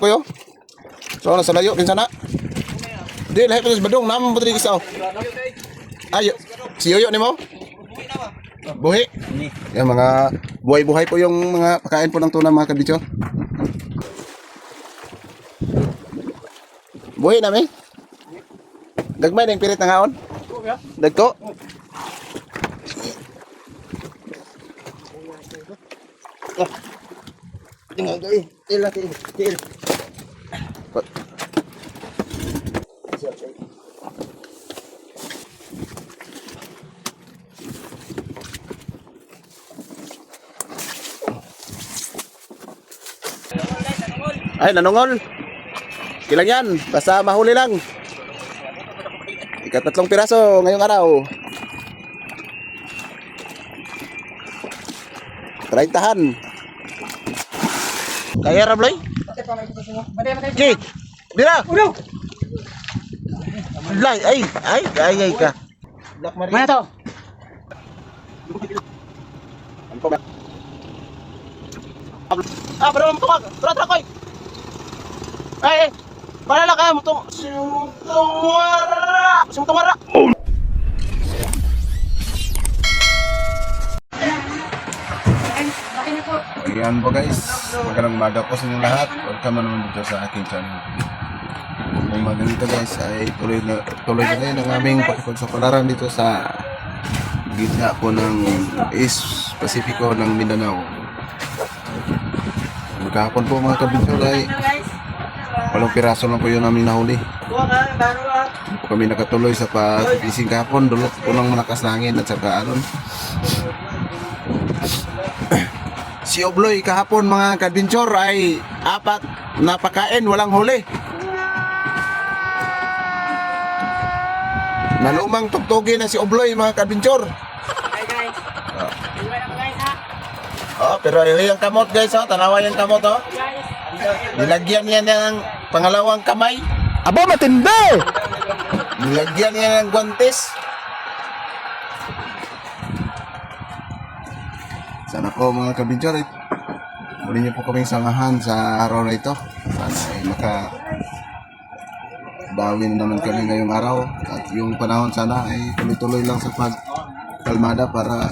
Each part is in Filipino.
Kuyo. So na sa layo kinsa na? Di lahi pa sa badong naman mo diri isa. oh. Ayo. Si Yoyo nimo? Buhi. Yan mga buhay-buhay po yung mga pagkain po ng tuna mga kabityo. Buhi na mi. Gagmay na yung pirit ng haon. Dagko. Tingnan gay. Tila til. Ay, nanungol. Kilang yan. Basta mahuli lang. Ikatatlong piraso ngayong araw. Traintahan. Kaya Rabloy? Ji, bira. Ulo. Lay, ay, ay, ay, ay ka. Mana to? Ah, bro, tumag. Tara, tara, koy. Ay. Palala ka mo tong sumtumara. Sumtumara. Ayan po guys, magandang umaga po sa inyo lahat. Welcome na naman dito sa aking channel. Ngayong umaga nito guys ay tuloy na tuloy na rin ang aming pakipagsapalaran dito sa gitna po ng East Pacifico ng Mindanao. Magkahapon po mga kabinsyol ay walang piraso lang po yun namin nahuli. Kami nakatuloy sa pag-ising kahapon. Dulot po ng malakas na hangin at saka alon. Si Obloy kahapon mga kadventure ay apat na pakain, walang huli. Nalumang tugtugin na si Obloy mga kadventure. Hi guys. Ha. Oh, pero yung kamot guys, oh, tanawa yung kamot oh. Nilagyan niya ng pangalawang kamay. Aba, matindi! Nilagyan niya ng guantes. Sana po mga kabidyor, eh, muli niyo po kaming samahan sa araw na ito. Sana ay maka bawi na naman kami ngayong araw. At yung panahon sana ay tuloy-tuloy lang sa pagkalmada para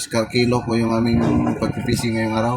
iskarkilo po yung aming pagpipisi ngayong araw.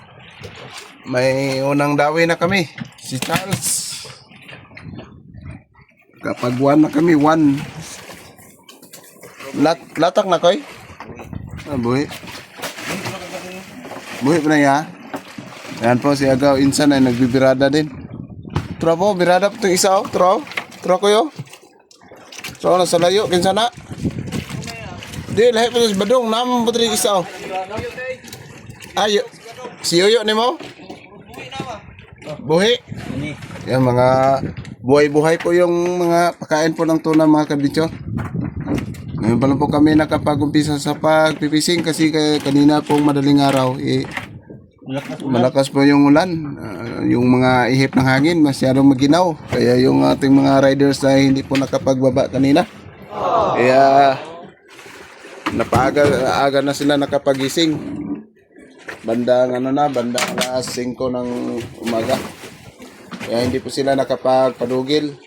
May unang dawi na kami. Si Charles. Kapag one na kami, one. Lat latak na koy? Ah, buhi. Buhi na ya. Yan po si Agaw Insan ay nagbibirada din. Tro po, birada po itong isa oh. Tro. Tro ko yo. So, nasa layo. Kinsa? Di, lahi pa sa badong. Naman po itong isa oh. Ayo. Si Yoyo ni mo? Buhi. Yan mga buhay-buhay po yung mga pagkain po ng tuna mga kabityo. Ngayon pa lang po kami nakapag-umpisa sa pagpipising kasi kanina pong madaling araw eh, malakas po yung ulan. Ah, yung mga ihip ng hangin masyadong maginaw. Kaya yung ating mga riders na hindi po nakapagbaba kanina. Kaya napaaga aga na sila nakapagising. Bandang ano na, bandang alas 5 ng umaga. Kaya hindi po sila nakapagpadugil.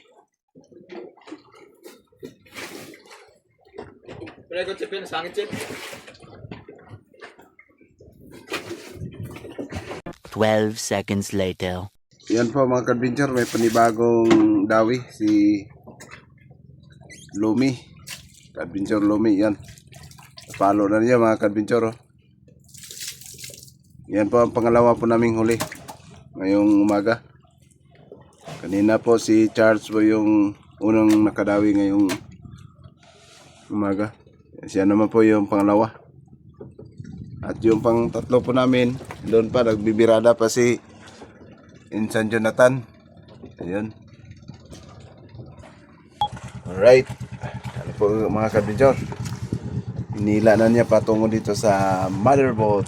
Twelve seconds later. Yan po mga kadventure, may panibagong dawi si Lumi. Kadventure Lumi, yan. Follow na niya mga kadventure. Oh. Yan po ang pangalawa po naming huli ngayong umaga. Kanina po si Charles po yung unang nakadawi ngayong umaga. Siya naman po yung pangalawa. At yung pang tatlo po namin, doon pa nagbibirada pa si Insan Jonathan. Ayun. Alright. Ano po mga kabidyo? Inila na niya patungo dito sa motherboard.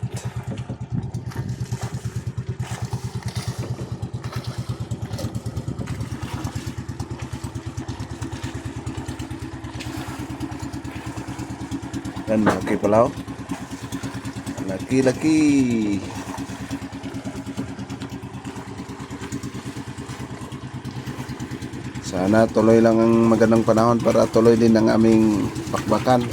Yan, malaki pala oh. Laki-laki. Sana tuloy lang ang magandang panahon para tuloy din ang aming pakbakan.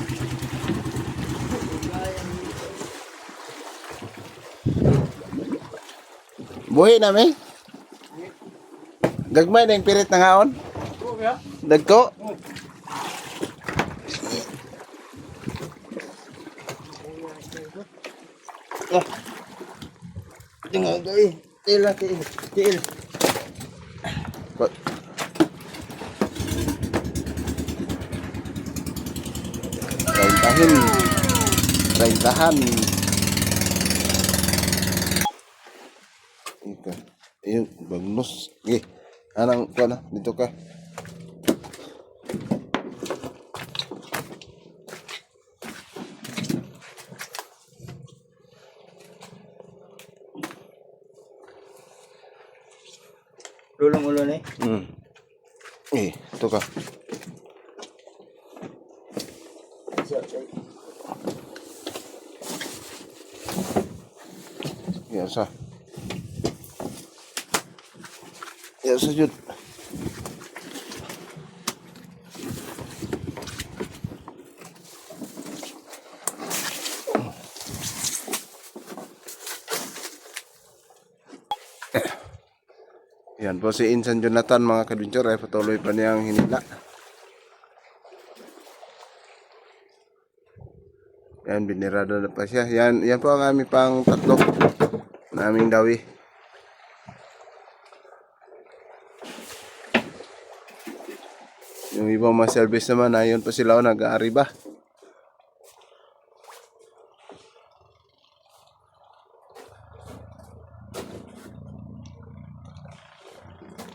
Buhi na mi. Gagmay na yung pirit ng haon. Dagko. Tingnan guys. Tiil na tiil. Tiil. Ba- Rentahin. Rentahan. Ika. Ayun, bagnos. Sige. Anang, ko na, dito ka. Lulong ulo na eh. Hmm. Eh, ito ka. Yan sa. Yan Yan po si Insan Jonathan mga kadunchor ay patuloy pa niyang hinila. Yan, binirado na pa siya. Yan, yan po ang aming pang tatlo na aming dawi. Yung ibang mga service naman, ayon pa sila o nag-aariba.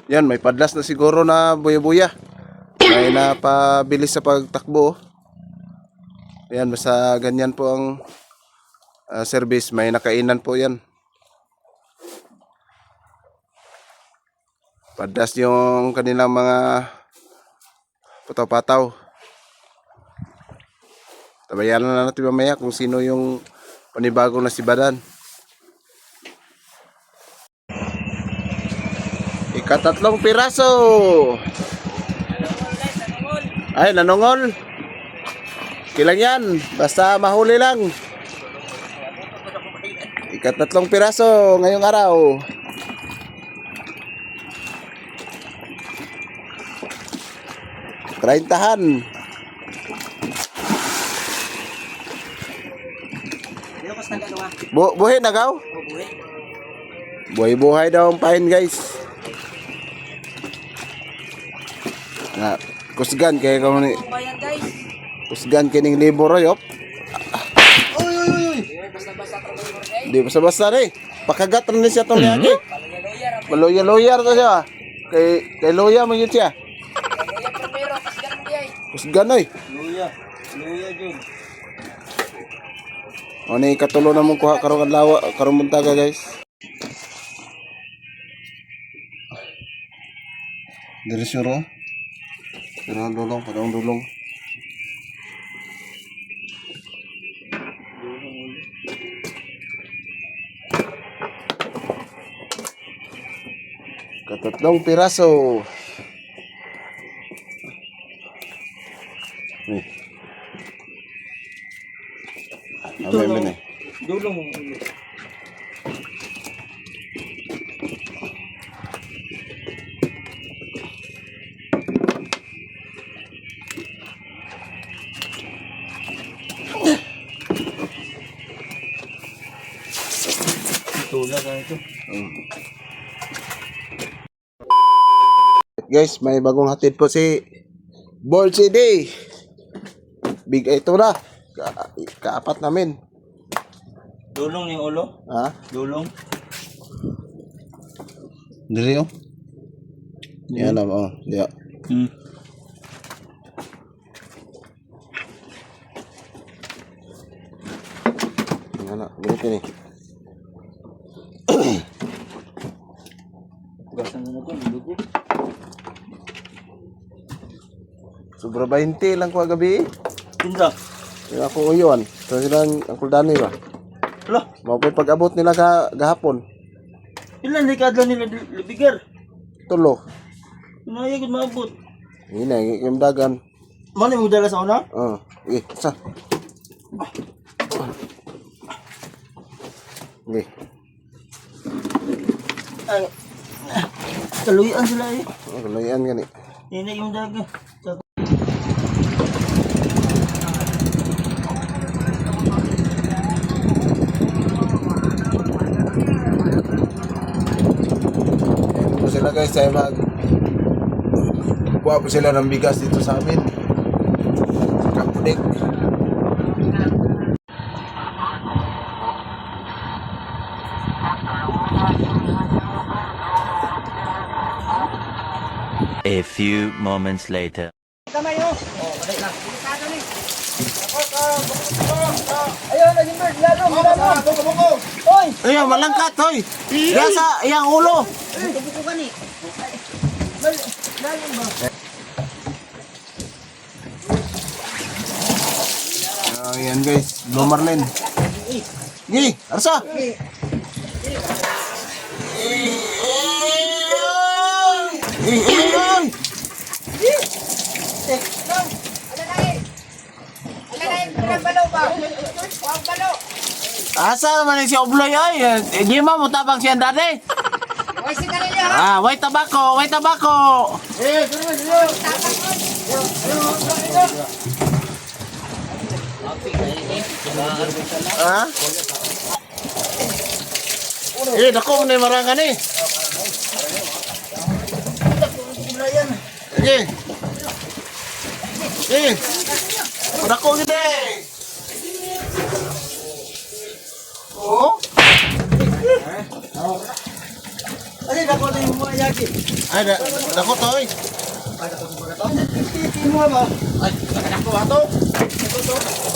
Yan, may padlas na siguro na buya-buya. May napabilis sa pagtakbo. oh. Yan, basta ganyan po ang ah, service. May nakainan po yan. Padlas yung kanilang mga pataw-pataw. Tabayanan na natin mamaya kung sino yung panibagong na si. Ikatatlong piraso. Ay, nanungol. Kilang yan. Basta mahuli lang. Ikatatlong piraso ngayong araw. Traintahan. Ah. Bu buhay nagaw? Bubuhi. Buhay-buhay daw ang pain guys. Na, kusgan kay ka ni bayan guys. kusgan kining uy. Basta-basta ka mo guys. Di basta-basta ni. Pakagat rin siya tong lagi. Palaya-loya ra. Maluya-luyar to siya. Kay kay luya man yun siya. Kusgan oy. Luya. Luya jud. O ni katulo na mong kuha karong adlaw karong buntaga guys. Diri suro. Pero ang dulong, padang dulong. Katatlong piraso. Tulad na ito. Guys, may bagong hatid po si Bold CD. Big ito na. Ka kaapat namin. Dulong yung ulo. Ha? Dulong. Diri oh. Yan na oh. Diya. Hmm. Yan na. Ganito ni. Gasan mo na ko, dugo. Sobra 20 lang ko gabi. Tinda. Yung ako uyon. So silang ang kuldani ba? Hala, Mao pa pag-abot nila ka gahapon. ilan di kadlaw nila libigar? Tulo. Inaya gud maabot. Ina yung dagan. Mano mo dala sa una? Oh, eh, sa. Okay. Ay. Kaluyan sila eh. Oh, kalayan gani. Hindi yung daga. Sa Ayan po sila guys, ay mag kuha po sila ng bigas dito sa amin. Kapudik. A few moments later. Ayun, naging bird. Lalo, lalo. Ayun, malangkat, hoy! Gasa, iyang ulo! Tubuko ka ni. Lalo ba? Ayan guys, Blue Marlin. Gi, arsa! Eh, eh, eh! Asa naman si Obloy ay? Eh, Di mo mo tabang siya dati. Ah, wait tabako, wait tabako. Ha? Eh, dako mo na yung marangan eh. Sige. Sige. Dako gini. Oh? Ay, da, dako to eh. Titi mo ba? Ay, nakadako ato. Tikahon ba